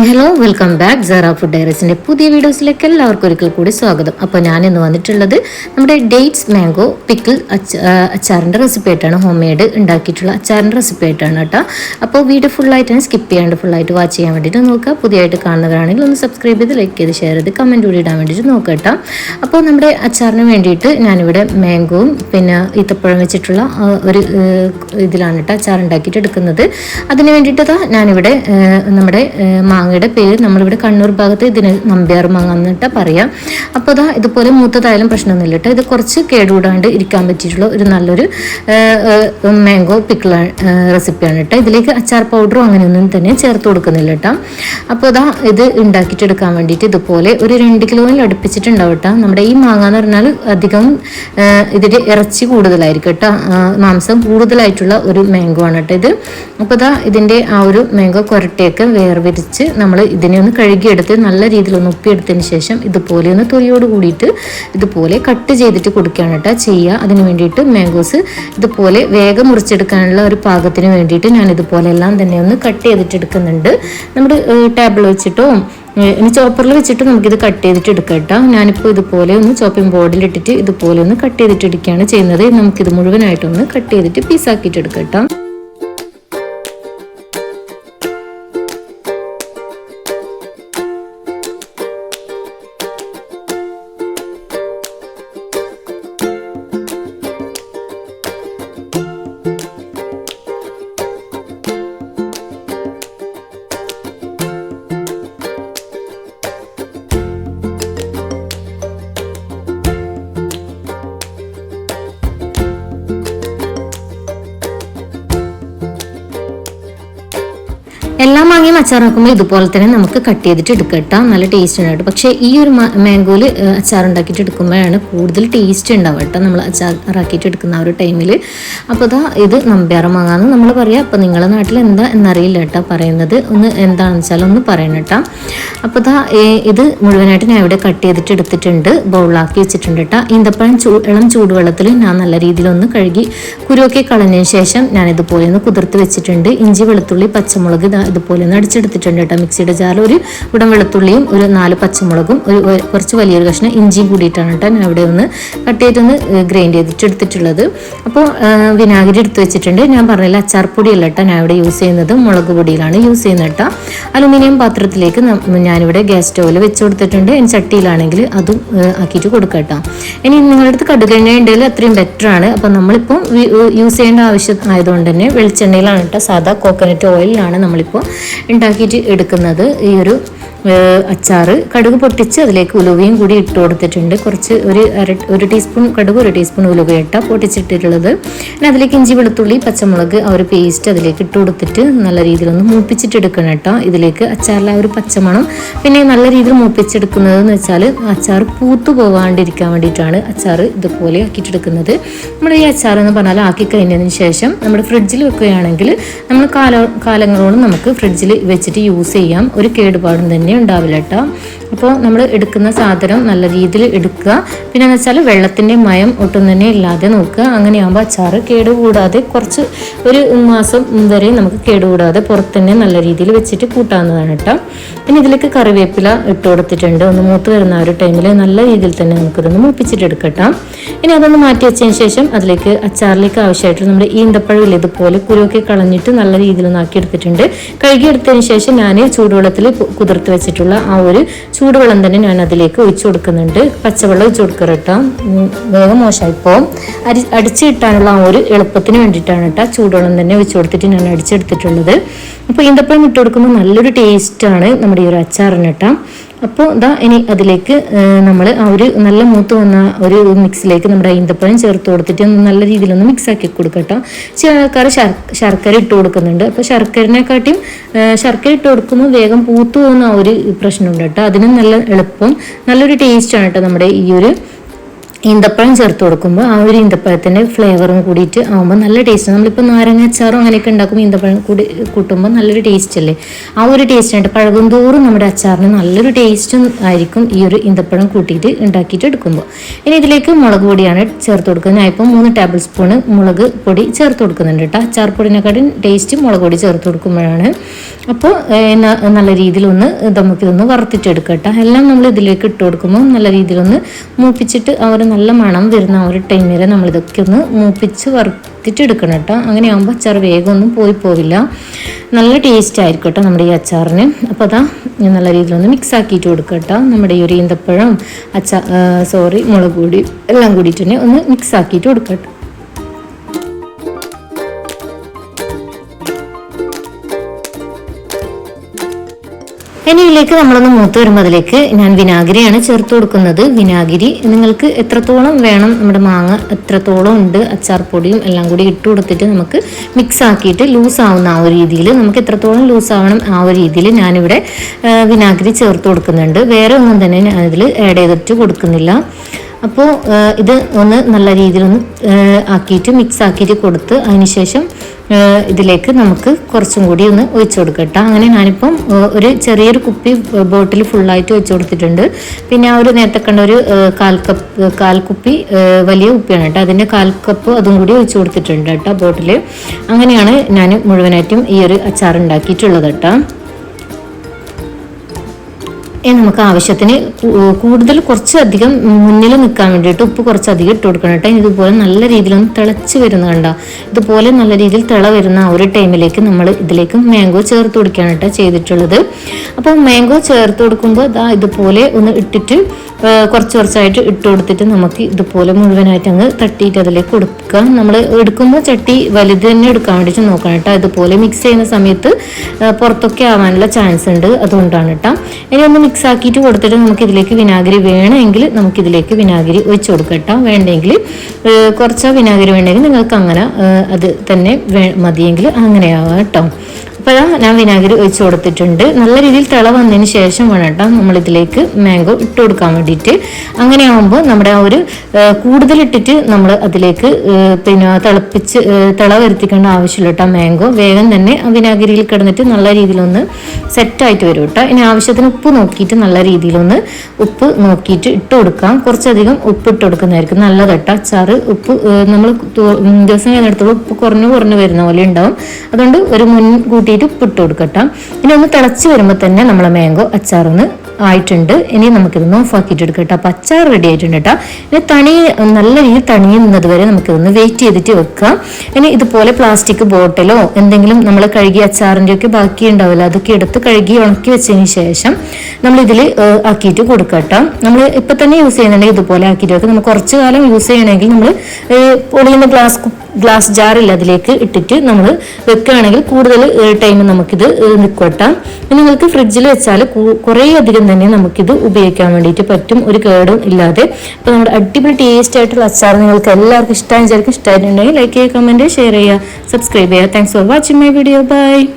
Hi hello welcome back Sera food ഡയറീസിന്റെ പുതിയ വീഡിയോസിലേക്ക് എല്ലാവർക്കും ഒരിക്കൽ കൂടി സ്വാഗതം. അപ്പോൾ ഞാൻ ഇന്ന് വന്നിട്ടുള്ളത് നമ്മുടെ ഡേറ്റ്സ് മാംഗോ പിക്കിൾ അച്ചാറിന്റെ റെസിപ്പി ആയിട്ടാണ് ഹോം മെയ്ഡ് ഉണ്ടാക്കിയിട്ടുള്ള അച്ചാറിന്റെ റെസിപ്പി ആയിട്ടാണ് കേട്ടോ. അപ്പോൾ വീഡിയോ ഫുള്ളായിട്ട് ഞാൻ സ്കിപ്പ് ചെയ്യാണ്ട് ഫുള്ളായിട്ട് വാച്ച് ചെയ്യാൻ വേണ്ടിയിട്ട് നോക്കുക പുതിയതായിട്ട് കാണുന്നവരാണെങ്കിൽ ഒന്ന് സബ്സ്ക്രൈബ് ചെയ്ത് ലൈക്ക് ചെയ്ത് ഷെയർ ചെയ്ത് കമന്റ് കൂടി ഇടാൻ വേണ്ടിയിട്ട് നോക്കുക കേട്ടോ. അപ്പോൾ നമ്മുടെ അച്ചാറിന് വേണ്ടിയിട്ട് ഞാനിവിടെ മാംഗോവും പിന്നെ ഈത്തപ്പഴം വെച്ചിട്ടുള്ള ഒരു ഇതിലാണ് കേട്ടോ അച്ചാർ ഉണ്ടാക്കിയിട്ട് എടുക്കുന്നത്. അതിന് വേണ്ടിയിട്ട് ഞാനിവിടെ നമ്മുടെ ഏഹ്, മാങ്ങയുടെ പേര് നമ്മളിവിടെ കണ്ണൂർ ഭാഗത്ത് ഇതിന് നമ്പ്യാർ മാങ്ങ എന്നിട്ട് പറയാം. അപ്പോൾ അതാ ഇതുപോലെ മൂത്തതായാലും പ്രശ്നമൊന്നുമില്ല കേട്ടോ. ഇത് കുറച്ച് കേടുകൂടാണ്ട് ഇരിക്കാൻ പറ്റിയിട്ടുള്ള ഒരു നല്ലൊരു മാംഗോ പിക്കിൾ റെസിപ്പിയാണ് കേട്ടോ. ഇതിലേക്ക് അച്ചാർ പൗഡറും അങ്ങനെയൊന്നും തന്നെ ചേർത്ത് കൊടുക്കുന്നില്ല കേട്ടോ. അപ്പോൾ അതാ ഇത് ഉണ്ടാക്കിയിട്ടെടുക്കാൻ വേണ്ടിയിട്ട് ഇതുപോലെ ഒരു രണ്ട് കിലോയിൽ അടുപ്പിച്ചിട്ടുണ്ടാവും കേട്ടോ. നമ്മുടെ ഈ മാങ്ങ എന്ന് പറഞ്ഞാൽ അധികം ഇതിന്റെ ഇറച്ചി കൂടുതലായിരിക്കും കേട്ടോ. മാംസം കൂടുതലായിട്ടുള്ള ഒരു മാംഗോ ആണ് കേട്ടോ ഇത്. അപ്പോൾ ഇതാ ഇതിന്റെ ആ ഒരു മാംഗോ കൊരട്ടയൊക്കെ വേർതിരിച്ച് നമ്മൾ ഇതിനെ ഒന്ന് കഴുകിയെടുത്ത് നല്ല രീതിയിൽ ഒന്ന് ഉപ്പിയെടുത്തതിന് ശേഷം ഇതുപോലെ ഒന്ന് തൊലിയോട് കൂടിയിട്ട് ഇതുപോലെ കട്ട് ചെയ്തിട്ട് കൊടുക്കുകയാണ് കേട്ടോ ചെയ്യുക. അതിന് വേണ്ടിയിട്ട് മാംഗോസ് ഇതുപോലെ വേഗം മുറിച്ചെടുക്കാനുള്ള ഒരു പാകത്തിന് വേണ്ടിയിട്ട് ഞാൻ ഇതുപോലെ എല്ലാം തന്നെ ഒന്ന് കട്ട് ചെയ്തിട്ട് എടുക്കുന്നുണ്ട്. നമ്മുടെ ടേബിൾ വെച്ചിട്ടോ ഇനി ചോപ്പറിൽ വെച്ചിട്ട് നമുക്കിത് കട്ട് ചെയ്തിട്ട് എടുക്കാം കേട്ടോ. ഞാനിപ്പോൾ ഇതുപോലെ ഒന്ന് ചോപ്പിംഗ് ബോർഡിൽ ഇട്ടിട്ട് ഇതുപോലെ ഒന്ന് കട്ട് ചെയ്തിട്ട് എടുക്കുകയാണ് ചെയ്യുന്നത്. നമുക്കിത് മുഴുവനായിട്ടൊന്ന് കട്ട് ചെയ്തിട്ട് പീസാക്കിയിട്ട് എടുക്കാം കേട്ടോ. എല്ലാ നോക്കുമ്പോൾ ഇതുപോലെ തന്നെ നമുക്ക് കട്ട് ചെയ്തിട്ട് എടുക്കാം നല്ല ടേസ്റ്റ് ഉണ്ടാവും പക്ഷേ ഈ ഒരു മാംഗോയിൽ അച്ചാർ ഉണ്ടാക്കിയിട്ട് എടുക്കുമ്പോഴാണ് കൂടുതൽ ടേസ്റ്റ് ഉണ്ടാവുക കേട്ടോ നമ്മൾ അച്ചാറാക്കിയിട്ട് എടുക്കുന്ന ആ ഒരു ടൈമിൽ അപ്പോൾ ഇതാ ഇത് നമ്പ്യാറ മാങ്ങാന്ന് നമ്മൾ പറയാം. അപ്പോൾ നിങ്ങളുടെ നാട്ടിൽ എന്താ എന്നറിയില്ല കേട്ടോ പറയുന്നത്. ഒന്ന് എന്താണെന്ന് വെച്ചാൽ ഒന്ന് പറയണം കേട്ടോ അപ്പോൾ ഇതാ ഇത് മുഴുവനായിട്ട് ഞാൻ ഇവിടെ കട്ട് ചെയ്തിട്ട് എടുത്തിട്ടുണ്ട്. ബൗളാക്കി വെച്ചിട്ടുണ്ട് കേട്ടോ ഈന്തപ്പഴം ചൂ ഇളം ചൂടുവെള്ളത്തിൽ ഞാൻ നല്ല രീതിയിൽ ഒന്ന് കഴുകി കുരുവൊക്കെ കളഞ്ഞതിന് ശേഷം ഞാൻ ഇതുപോലെ ഒന്ന് കുതിർത്ത് വെച്ചിട്ടുണ്ട്. ഇഞ്ചി വെളുത്തുള്ളി പച്ചമുളക് ഇതാ ഇതുപോലെ ഒന്ന് അടിച്ചെടുത്തിട്ടുണ്ട് കേട്ടോ മിക്സിയുടെ ജാറിൽ. ഒരു ഉടൻ വെളുത്തുള്ളിയും ഒരു നാല് പച്ചമുളകും ഒരു കുറച്ച് വലിയൊരു കഷ്ണം ഇഞ്ചിയും കൂടിയിട്ടാണ് കേട്ടോ ഞാൻ അവിടെ ഒന്ന് കട്ട് ചെയ്തൊന്ന് ഗ്രൈൻഡ് ചെയ്തിട്ട് എടുത്തിട്ടുള്ളത് അപ്പോൾ വിനാഗിരി എടുത്ത് വെച്ചിട്ടുണ്ട്. ഞാൻ പറഞ്ഞില്ല അച്ചാർ പൊടിയല്ല കേട്ടോ ഞാൻ ഇവിടെ യൂസ് ചെയ്യുന്നത്. മുളക് പൊടിയിലാണ് യൂസ് ചെയ്യുന്നത് കേട്ടോ. അലുമിനിയം പാത്രത്തിലേക്ക് ഞാനിവിടെ ഗ്യാസ് സ്റ്റൗവിൽ വെച്ച് കൊടുത്തിട്ടുണ്ട്. ഇനി ചട്ടിയിലാണെങ്കിൽ അതും ആക്കിയിട്ട് കൊടുക്കാം കേട്ടോ. ഇനി നിങ്ങളുടെ അടുത്ത് കടുകെണ്ണ ഉണ്ടെങ്കിൽ അത്രയും ബെറ്ററാണ് ആണ്. അപ്പം നമ്മളിപ്പോൾ യൂസ് ചെയ്യേണ്ട ആവശ്യം ആയതുകൊണ്ട് തന്നെ വെളിച്ചെണ്ണയിലാണ് കേട്ടോ. സാധാ കോക്കനട്ട് ഓയിലാണ് നമ്മളിപ്പോൾ ഉണ്ടാക്കിയിട്ട് എടുക്കുന്നത് ഈ ഒരു അച്ചാറ്. കടുക് പൊട്ടിച്ച് അതിലേക്ക് ഉലുവയും കൂടി ഇട്ട് കൊടുത്തിട്ടുണ്ട്. കുറച്ച് ഒരു അര ഒരു ടീസ്പൂൺ കടുക് ഒരു ടീസ്പൂൺ ഉലുവ പൊട്ടിച്ചിട്ടിട്ടുള്ളത്. പിന്നെ അതിലേക്ക് ഇഞ്ചി വെളുത്തുള്ളി പച്ചമുളക് ആ ഒരു പേസ്റ്റ് അതിലേക്ക് ഇട്ട് കൊടുത്തിട്ട് നല്ല രീതിയിലൊന്ന് മൂപ്പിച്ചിട്ടെടുക്കണം കേട്ടോ. ഇതിലേക്ക് അച്ചാറിലെ ആ ഒരു പച്ചമണം. പിന്നെ നല്ല രീതിയിൽ മൂപ്പിച്ചെടുക്കുന്നത് എന്ന് വെച്ചാൽ അച്ചാർ പൂത്തു പോവാണ്ടിരിക്കാൻ വേണ്ടിയിട്ടാണ് അച്ചാർ ഇതുപോലെ ആക്കിയിട്ടെടുക്കുന്നത്. നമ്മൾ ഈ അച്ചാർ എന്ന് പറഞ്ഞാൽ ആക്കി കഴിഞ്ഞതിന് ശേഷം നമ്മൾ ഫ്രിഡ്ജിൽ വെക്കുകയാണെങ്കിൽ നമ്മൾ കാല കാലങ്ങളോളം നമുക്ക് ഫ്രിഡ്ജിൽ വെച്ചിട്ട് യൂസ് ചെയ്യാം. ഒരു കേടുപാടും തന്നെ ഉണ്ടാവില്ല കേട്ടോ അപ്പോൾ നമ്മൾ എടുക്കുന്ന സാധനം നല്ല രീതിയിൽ എടുക്കുക. പിന്നെ എന്ന് വെച്ചാൽ വെള്ളത്തിന്റെ മയം ഒട്ടും തന്നെ ഇല്ലാതെ നോക്കുക. അങ്ങനെയാകുമ്പോൾ അച്ചാർ കേടുകൂടാതെ കുറച്ച് ഒരു മാസം വരെ നമുക്ക് കേടുകൂടാതെ പുറത്ത് തന്നെ നല്ല രീതിയിൽ വെച്ചിട്ട് കൂട്ടാവുന്നതാണ് കേട്ടോ. പിന്നെ ഇതിലേക്ക് കറിവേപ്പില ഇട്ട് കൊടുത്തിട്ടുണ്ട്. ഒന്ന് മൂത്ത് വരുന്ന ആ ഒരു ടൈമിൽ നല്ല രീതിയിൽ തന്നെ നമുക്കിതൊന്ന് മൂപ്പിച്ചിട്ട് എടുക്കട്ടോ. ഇനി അതൊന്ന് മാറ്റി വെച്ചതിന് ശേഷം അതിലേക്ക് അച്ചാറിലേക്ക് ആവശ്യമായിട്ട് നമ്മുടെ ഈന്തപ്പഴം ഇതുപോലെ കുരുവൊക്കെ കളഞ്ഞിട്ട് നല്ല രീതിയിൽ ഒന്നാക്കി എടുത്തിട്ടുണ്ട് കഴുകിയെടുത്തതിന് ശേഷം ഞാൻ ചൂടുവെള്ളത്തിൽ കുതിർത്ത് വെച്ചിട്ടുള്ള ആ ഒരു ചൂടുവെള്ളം തന്നെ ഞാൻ അതിലേക്ക് ഒഴിച്ചു കൊടുക്കുന്നുണ്ട്. പച്ചവെള്ളം ഒഴിച്ചു കൊടുക്കുക കേട്ടോ വേഗം മോശമായിപ്പോവും അരി അടിച്ചു കിട്ടാനുള്ള ആ ഒരു എളുപ്പത്തിന് വേണ്ടിയിട്ടാണ് കേട്ടോ ചൂടുവെള്ളം തന്നെ ഒഴിച്ചു കൊടുത്തിട്ട് ഞാൻ അടിച്ചെടുത്തിട്ടുള്ളത്. അപ്പോൾ ഈന്തപ്പഴം ഇട്ട് കൊടുക്കുമ്പോൾ നല്ലൊരു ടേസ്റ്റാണ് നമ്മുടെ ഈ ഒരു അച്ചാറിന് കേട്ടോ അപ്പോൾ ഇതാ ഇനി അതിലേക്ക് നമ്മൾ ആ ഒരു നല്ല മൂത്ത് വന്ന ഒരു മിക്സിലേക്ക് നമ്മുടെ ഈന്തപ്പഴം ചേർത്ത് കൊടുത്തിട്ട് നല്ല രീതിയിലൊന്ന് മിക്സ് ആക്കി കൊടുക്കട്ടോ ചില ആൾക്കാർ ശർ- ശർക്കര ഇട്ട് കൊടുക്കുന്നുണ്ട്. അപ്പോൾ ശർക്കരനെക്കാട്ടിയും ശർക്കര ഇട്ട് കൊടുക്കുമ്പോൾ വേഗം പൂത്തു പോകുന്ന ആ ഒരു പ്രശ്നമുണ്ട് കേട്ടോ. അതിനും നല്ല എളുപ്പം നല്ലൊരു ടേസ്റ്റാണ് കേട്ടോ നമ്മുടെ ഈ ഒരു ഈന്തപ്പഴം ചേർത്ത് കൊടുക്കുമ്പോൾ ആ ഒരു ഈന്തപ്പഴത്തിന്റെ ഫ്ലേവറും കൂടിയിട്ട് ആകുമ്പോൾ നല്ല ടേസ്റ്റ് നമ്മളിപ്പോൾ നാരങ്ങ അച്ചാറും അങ്ങനെയൊക്കെ ഉണ്ടാക്കുമ്പോൾ ഈന്തപ്പഴം കൂടി കൂട്ടുമ്പോൾ നല്ലൊരു ടേസ്റ്റ് അല്ലേ? ആ ഒരു ടേസ്റ്റ് ആയിട്ട് പഴകും തോറും നമ്മുടെ അച്ചാറിന് നല്ലൊരു ടേസ്റ്റും ആയിരിക്കും ഈ ഒരു ഈന്തപ്പഴം കൂട്ടിയിട്ട് ഉണ്ടാക്കിയിട്ട് എടുക്കുമ്പോൾ ഇനി ഇതിലേക്ക് മുളക് പൊടിയാണ് ചേർത്ത് കൊടുക്കുന്നത്. ഞാൻ ഇപ്പോൾ മൂന്ന് ടേബിൾ സ്പൂണ് മുളക് പൊടി ചേർത്ത് കൊടുക്കുന്നുണ്ട് കേട്ടോ അച്ചാർ പൊടിനെക്കാട്ടും ടേസ്റ്റ് മുളക് പൊടി ചേർത്ത് കൊടുക്കുമ്പോഴാണ്. അപ്പോൾ നല്ല രീതിയിലൊന്ന് നമുക്കിതൊന്ന് വറുത്തിട്ടെടുക്കട്ടെ എല്ലാം നമ്മൾ ഇതിലേക്ക് ഇട്ട് കൊടുക്കുമ്പോൾ നല്ല രീതിയിലൊന്ന് മൂപ്പിച്ചിട്ട് ഒരു നല്ല മണം വരുന്ന ഒരു ടൈം വരെ നമ്മൾ ഇതൊക്കെ ഒന്ന് മൂപ്പിച്ച് വറുത്തിട്ട് എടുക്കണം കേട്ടോ. അങ്ങനെ ആകുമ്പോൾ അച്ചാർ വേഗം ഒന്നും പോയി പോവില്ല. നല്ല ടേസ്റ്റ് ആയിരിക്കും കേട്ടോ നമ്മുടെ ഈ അച്ചാറിന്. അപ്പോൾ അതാ ഞാൻ നല്ല രീതിയിലൊന്ന് മിക്സ് ആക്കിയിട്ട് കൊടുക്കുക കേട്ടോ. നമ്മുടെ ഈ ഒരു ഈന്തപ്പഴം അച്ചാർ സോറി മുളക് പൊടി എല്ലാം കൂടിയിട്ട് തന്നെ ഒന്ന് മിക്സ് ആക്കിയിട്ട് കൊടുക്കട്ടോ ഇനി ഇതിലേക്ക് നമ്മളൊന്ന് മൂത്ത് വരുമ്പോൾ അതിലേക്ക് ഞാൻ വിനാഗിരിയാണ് ചേർത്ത് കൊടുക്കുന്നത്. വിനാഗിരി നിങ്ങൾക്ക് എത്രത്തോളം വേണം? നമ്മുടെ മാങ്ങ എത്രത്തോളം ഉണ്ട്? അച്ചാർ പൊടിയും എല്ലാം കൂടി ഇട്ട് കൊടുത്തിട്ട് നമുക്ക് മിക്സ് ആക്കിയിട്ട് ലൂസ് ആവുന്ന ആ ഒരു രീതിയിൽ നമുക്ക് എത്രത്തോളം ലൂസ് ആവണം ആ ഒരു രീതിയിൽ ഞാനിവിടെ വിനാഗിരി ചേർത്ത് കൊടുക്കുന്നുണ്ട്. വേറെ ഒന്നും തന്നെ ഞാൻ ഇതിൽ ആഡ് ചെയ്തിട്ട് കൊടുക്കുന്നില്ല. അപ്പോൾ ഇത് ഒന്ന് നല്ല രീതിയിലൊന്ന് ആക്കിയിട്ട് മിക്സ് ആക്കിയിട്ട് കൊടുത്ത് അതിനുശേഷം ഇതിലേക്ക് നമുക്ക് കുറച്ചും കൂടി ഒന്ന് ഒഴിച്ചു കൊടുക്കട്ടോ അങ്ങനെ ഞാനിപ്പം ഒരു ചെറിയൊരു കുപ്പി ബോട്ടിൽ ഫുള്ളായിട്ട് ഒഴിച്ചു കൊടുത്തിട്ടുണ്ട്. പിന്നെ ആ ഒരു നേരത്തെ കണ്ട ഒരു കാൽ കപ്പ് കാൽ കുപ്പി വലിയ കുപ്പിയാണ് കേട്ടോ. അതിന്റെ കാൽ കപ്പ് അതും കൂടി ഒഴിച്ചു കൊടുത്തിട്ടുണ്ട് കേട്ടോ ബോട്ടിൽ അങ്ങനെയാണ് ഞാൻ മുഴുവനായിട്ടും ഈ ഒരു അച്ചാർ ഉണ്ടാക്കിയിട്ടുള്ളത് കേട്ടോ. നമുക്ക് ആവശ്യത്തിന് കൂടുതൽ കുറച്ചധികം മുന്നിൽ നിൽക്കാൻ വേണ്ടിയിട്ട് ഉപ്പ് കുറച്ചധികം ഇട്ട് കൊടുക്കണം കേട്ടോ. ഇതുപോലെ നല്ല രീതിയിലൊന്ന് തിളച്ച് വരുന്ന കണ്ടോ ഇതുപോലെ നല്ല രീതിയിൽ തിള വരുന്ന ആ ഒരു ടൈമിലേക്ക് നമ്മൾ ഇതിലേക്ക് മാംഗോ ചേർത്ത് കൊടുക്കുകയാണ് കേട്ടോ ചെയ്തിട്ടുള്ളത്. അപ്പോൾ മാംഗോ ചേർത്ത് കൊടുക്കുമ്പോൾ ഇതാ ഇതുപോലെ ഒന്ന് ഇട്ടിട്ട് കുറച്ച് കുറച്ചായിട്ട് ഇട്ട് കൊടുത്തിട്ട് നമുക്ക് ഇതുപോലെ മുഴുവനായിട്ട് അങ്ങ് തട്ടിയിട്ട് അതിലേക്ക് കൊടുക്കുക. നമ്മൾ എടുക്കുമ്പോൾ ചട്ടി വലുത് തന്നെ എടുക്കാൻ വേണ്ടിയിട്ട് നോക്കണം കേട്ടോ. ഇതുപോലെ മിക്സ് ചെയ്യുന്ന സമയത്ത് പുറത്തൊക്കെ ആവാനുള്ള ചാൻസ് ഉണ്ട്. അതുകൊണ്ടാണ് കേട്ടോ. ഇനി ഒന്ന് മിക്സ് ആക്കിയിട്ട് കൊടുത്തിട്ട് നമുക്ക് ഇതിലേക്ക് വിനാഗിരി വേണമെങ്കിൽ നമുക്കിതിലേക്ക് വിനാഗിരി ഒഴിച്ച് കൊടുക്കട്ടോ വേണ്ടെങ്കിൽ കുറച്ച് വിനാഗിരി വേണമെങ്കിൽ നിങ്ങൾക്ക് അങ്ങനെ അത് തന്നെ മതിയെങ്കിൽ അങ്ങനെയാവാം കേട്ടോ. അപ്പോൾ ഞാൻ വിനാഗിരി ഒഴിച്ച് കൊടുത്തിട്ടുണ്ട്. നല്ല രീതിയിൽ തിള വന്നതിന് ശേഷം വേണം കേട്ടോ നമ്മളിതിലേക്ക് മാംഗോ ഇട്ട് കൊടുക്കാൻ വേണ്ടിയിട്ട്. അങ്ങനെയാകുമ്പോൾ നമ്മുടെ ആ ഒരു കൂടുതലിട്ടിട്ട് നമ്മൾ അതിലേക്ക് പിന്നെ തിളപ്പിച്ച് തിള വരുത്തിക്കേണ്ട ആവശ്യമില്ല കേട്ടോ മാംഗോ. വേഗം തന്നെ വിനാഗിരിയിൽ കിടന്നിട്ട് നല്ല രീതിയിലൊന്ന് സെറ്റായിട്ട് വരും കേട്ടോ. ഇനി ആവശ്യത്തിന് ഉപ്പ് നോക്കിയിട്ട് നല്ല രീതിയിലൊന്ന് ഉപ്പ് നോക്കിയിട്ട് ഇട്ട് കൊടുക്കാം. കുറച്ചധികം ഉപ്പ് ഇട്ട് കൊടുക്കുന്നതായിരിക്കും നല്ലത് കേട്ടോ. അച്ചാറ് ഉപ്പ് നമ്മൾ ദിവസം കഴിഞ്ഞിടത്തോളം ഉപ്പ് കുറഞ്ഞു കുറഞ്ഞു വരുന്ന പോലെ ഉണ്ടാവും. അതുകൊണ്ട് ഒരു മുൻകൂട്ടി കൂട്ടിയിട്ട് ഉപ്പിട്ട് കൊടുക്കട്ടോ. ഇനി ഒന്ന് തിളച്ച് വരുമ്പോൾ തന്നെ നമ്മളെ മാംഗോ അച്ചാറൊന്ന് ആയിട്ടുണ്ട്. ഇനി നമുക്കിതൊന്ന് ഓഫ് ആക്കിയിട്ട് എടുക്കട്ടോ. അപ്പം അച്ചാർ റെഡി ആയിട്ടുണ്ട് കേട്ടോ ഇനി തണി നല്ല രീതിയിൽ തണിയുന്നത് വരെ നമുക്കിതൊന്ന് വെയിറ്റ് ചെയ്തിട്ട് വെക്കാം. ഇനി ഇതുപോലെ പ്ലാസ്റ്റിക് ബോട്ടിലോ എന്തെങ്കിലും നമ്മൾ കഴുകി അച്ചാറിന്റെ ഒക്കെ ബാക്കി ഉണ്ടാവില്ല അതൊക്കെ എടുത്ത് കഴുകി ഉണക്കി വെച്ചതിന് ശേഷം നമ്മൾ ഇതിൽ ആക്കിയിട്ട് കേട്ടോ നമ്മൾ ഇപ്പം തന്നെ യൂസ് ചെയ്യുന്നുണ്ടെങ്കിൽ ഇതുപോലെ ആക്കിയിട്ട് വെക്കാം. നമുക്ക് കുറച്ച് കാലം യൂസ് ചെയ്യണമെങ്കിൽ നമ്മൾ പൊളിയുന്ന ഗ്ലാസ് ഗ്ലാസ് ജാറിൽ അതിലേക്ക് ഇട്ടിട്ട് നമ്മൾ വെക്കുകയാണെങ്കിൽ കൂടുതൽ ടൈം നമുക്കിത് നിൽക്കട്ടാം നിങ്ങൾക്ക് ഫ്രിഡ്ജിൽ വെച്ചാൽ കുറേ അധികം തന്നെ നമുക്കിത് ഉപയോഗിക്കാൻ വേണ്ടിയിട്ട് പറ്റും. ഒരു കേടും ഇല്ലാതെ. അപ്പോൾ നമ്മുടെ അടിപൊളി ടേസ്റ്റ് ആയിട്ടുള്ള അച്ചാർ നിങ്ങൾക്ക് എല്ലാവർക്കും ഇഷ്ടമായി വിചാരിക്കും. ഇഷ്ടമായിട്ടുണ്ടെങ്കിൽ ലൈക്ക് ചെയ്യുക കമന്റ് ഷെയർ ചെയ്യുക സബ്സ്ക്രൈബ് ചെയ്യുക. Thanks for watching my video bye